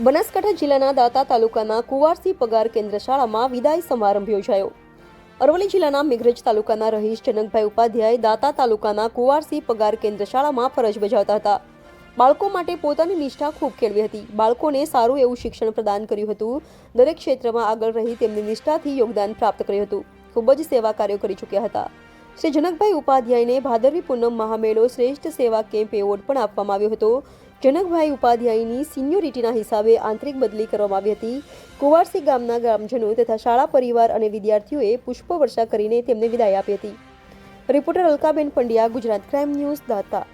બનાસકાંઠા જિલ્લાના દાતા તાલુકાના કુવારસી પગાર કેન્દ્ર શાળામાં વિદાય સમારંભ યોજાયો. અરવલ્લી જિલ્લાના મેઘરજ તાલુકાના રહીશ જનકભાઈ ઉપાધ્યાય દાતા તાલુકાના કુવારસી પગાર કેન્દ્ર શાળામાં ફરજ બજાવતા હતા. બાળકો માટે પોતાની નિષ્ઠા ખૂબ કેળવી હતી. બાળકોને સારું એવું શિક્ષણ પ્રદાન કર્યું હતું. દરેક ક્ષેત્રમાં આગળ રહી તેમની નિષ્ઠાથી યોગદાન પ્રાપ્ત કર્યું હતું. ખૂબ જ સેવા કાર્યો કરી ચૂક્યા હતા. શ્રી જનકભાઈ ઉપાધ્યાયને ભાદરવી પૂનમ મહામેળો શ્રેષ્ઠ સેવા કેમ્પ એવોર્ડ પણ આપવામાં આવ્યો હતો. જનકભાઈ ઉપાધ્યાયની સિનિયોરિટીના હિસાબે આંતરિક બદલી કરવામાં આવી હતી. કુવારસી ગામના ગ્રામજનો તથા શાળા પરિવાર અને વિદ્યાર્થીઓએ પુષ્પવર્ષા કરીને તેમને વિદાય આપી હતી. Reporter Alkaben Pandya, Gujarat crime news, દાતા.